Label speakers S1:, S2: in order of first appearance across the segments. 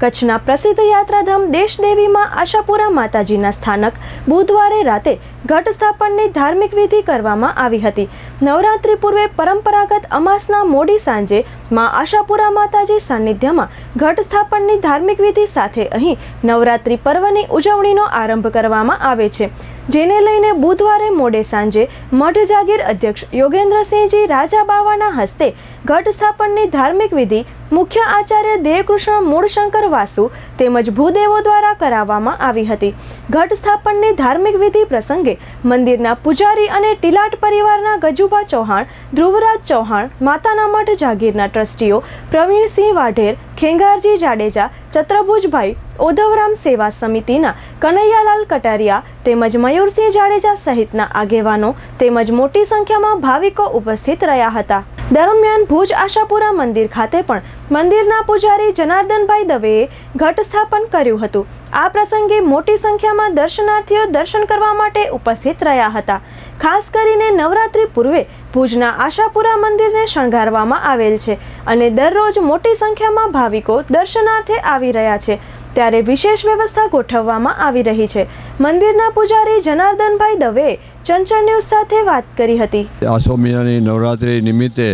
S1: કચ્છના પ્રસિદ્ધ યાત્રાધામ દેશદેવીમાં આશાપુરા માતાજીના સ્થાનક બુધવારે રાતે ઘટ સ્થાપનની ધાર્મિક વિધિ કરવામાં આવી હતી. નવરાત્રિ પૂર્વે પરંપરાગત અમાસના મોડી સાંજે માં આશાપુરા માતાજી સાનિધ્યમાં ઘટ સ્થાપનની ધાર્મિક વિધિ સાથે અહીં નવરાત્રિ પર્વની ઉજવણીનો આરંભ કરવામાં આવે છે. જેને લઈને બુધવારે મોડે સાંજે મઠ જાગીર અધ્યક્ષ યોગેન્દ્રસિંહજી રાજા બાવાના હસ્તે ઘટ સ્થાપનની ધાર્મિક વિધિ મુખ્ય આચાર્ય દેવકૃષ્ણ મૂળશંકર વાસુ તેમજ ભૂદેવો દ્વારા કરાવવામાં આવી હતી. ઘટ સ્થાપનની ધાર્મિક વિધિ પ્રસંગે મંદિરના પૂજારી અને ટીલાટ પરિવારના ગજુભા ચૌહાણ, ધ્રુવરાજ ચૌહાણ, માતાના મઠ જાગીરના ટ્રસ્ટીઓ પ્રવીણસિંહ વાઢેર, ખેંગારજી જાડેજા, ચત્રભુજભાઈ, ઓધવરામ સેવા સમિતિના કનૈયાલાલ કટારિયા તેમજ મયુરસિંહ જાડેજા સહિતના આગેવાનો તેમજ મોટી સંખ્યામાં ભાવિકો ઉપસ્થિત રહ્યા હતા. દરમિયાન ભુજ આશાપુરા મંદિર ખાતે પણ મંદિરના પૂજારી જનાર્દનભાઈ દવેએ ઘટ સ્થાપન કર્યું હતું. આ પ્રસંગે મોટી સંખ્યામાં દર્શનાર્થીઓ દર્શન કરવા માટે ઉપસ્થિત રહ્યા હતા. ખાસ કરીને નવરાત્રિ પૂર્વે ભુજના આશાપુરા મંદિરને શણગારવામાં આવેલ છે અને દરરોજ મોટી સંખ્યામાં ભાવિકો દર્શનાર્થે આવી રહ્યા છે. ત્યારે વિશેષ વ્યવસ્થા ગોઠવવામાં આવી રહી છે. મંદિરના પૂજારી જનાર્દનભાઈ દવે ચંચળ ન્યૂઝ સાથે વાત કરી હતી.
S2: આસો મહિનાની નવરાત્રિ નિમિત્તે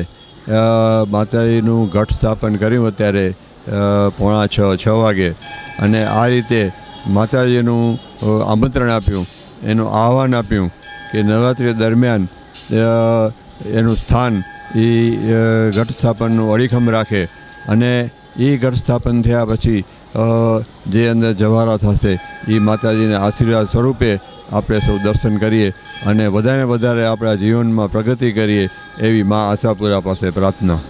S2: માતાજીનું ઘટ સ્થાપન કર્યું અત્યારે પોણા છ છ વાગે. અને આ રીતે માતાજીનું આમંત્રણ આપ્યું. એનું આહવાન આપ્યું કે નવરાત્રિ દરમિયાન એનું સ્થાન એ ઘટ સ્થાપનનું અડીખમ રાખે. અને એ ઘટ સ્થાપન થયા પછી જે અંદર જવારા થશે એ માતાજીના આશીર્વાદ સ્વરૂપે આપણે સૌ દર્શન કરીએ અને વધારે વધારે આપણા જીવનમાં પ્રગતિ કરીએ એવી મા આશાપુરા પાસે પ્રાર્થના.